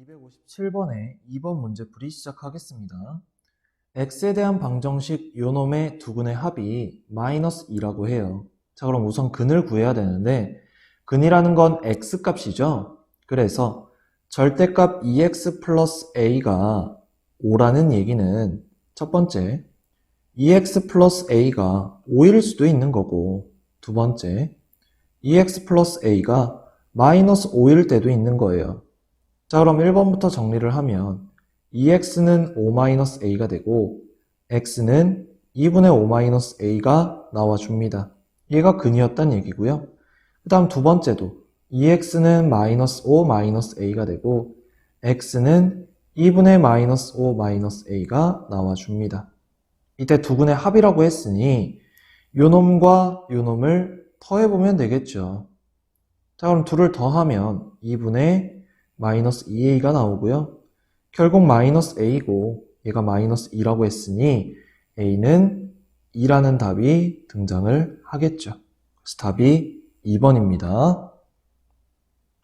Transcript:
257번에 2번 문제풀이 시작하겠습니다. x에 대한 방정식 요놈의 두근의 합이 마이너스 2라고 해요. 자, 그럼 우선 근을 구해야 되는데 근이라는 건 x 값이죠. 그래서 절대값 2x 플러스 a가 5라는 얘기는 첫 번째 2x 플러스 a가 5일 수도 있는 거고 두 번째 2x 플러스 a가 마이너스 5일 때도 있는 거예요. 자, 그럼 1번부터 정리를 하면 2x는 5-a가 되고 x는 2분의 5-a가 나와줍니다. 얘가 근이었단 얘기고요. 그 다음 두 번째도 2x는 마이너스 5-a가 되고 x는 2분의 마이너스 5-a가 나와줍니다. 이때 두근의 합이라고 했으니 요놈과 요놈을 더해보면 되겠죠. 자, 그럼 둘을 더하면 2분의 마이너스 2a가 나오고요. 결국 마이너스 a고 얘가 마이너스 2라고 했으니 a는 2라는 답이 등장을 하겠죠. 그래서 답이 2번입니다.